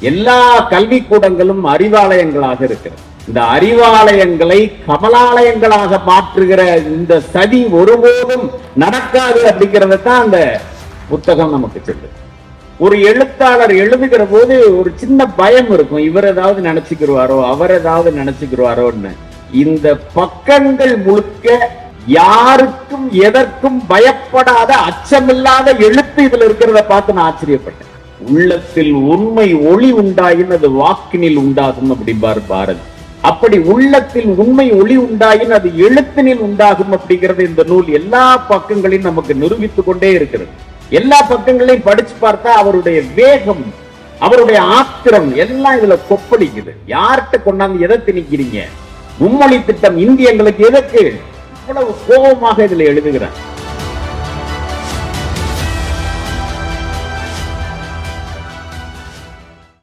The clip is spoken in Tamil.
எல்லா கல்விக்கூடங்களும் அறிவாலயங்களாக இருக்கிறது. இந்த அறிவாலயங்களை கமலாலயங்களாக மாற்றுகிற இந்த சதி ஒருபோதும் நடக்காது அப்படிங்கிறத தான் அந்த புத்தகம் நமக்கு சொல்லுது. ஒரு எழுத்தாளர் எழுதுகிற போது ஒரு சின்ன பயம் இருக்கும். இவர் ஏதாவது நினைச்சுக்கிருவாரோ அவர் ஏதாவது நினைச்சுக்கிருவாரோன்னு. இந்த பக்கங்கள் முழுக்க யாருக்கும் எதற்கும் பயப்படாத அச்சமில்லாத எழுத்து இதுல இருக்கிறத பார்த்து நான் ஆச்சரியப்பட்டேன். உள்ளத்தில் உண்மை ஒளி உண்டாயின் அது வாக்கினில் உண்டாகும் அப்படிம்பார் பாரதி. அப்படி உள்ளத்தில் உண்மை ஒளி உண்டாயின் அது எழுத்தினில் உண்டாகும் அப்படிங்கிறது இந்த நூல் எல்லா பக்கங்களையும் நமக்கு நிரூபித்துக் கொண்டே இருக்கிறது. எல்லா பக்கங்களையும் படிச்சு பார்த்தா அவருடைய வேகம் அவருடைய ஆத்திரம் எல்லாம் இதுல கொப்பளிக்குது. யார்கிட்ட கொண்டாந்து எதை திணிக்கிறீங்க? மும்மொழி திட்டம் இந்தியங்களுக்கு எதற்கு? இவ்வளவு கோபமாக இதுல எழுதுகிறார்.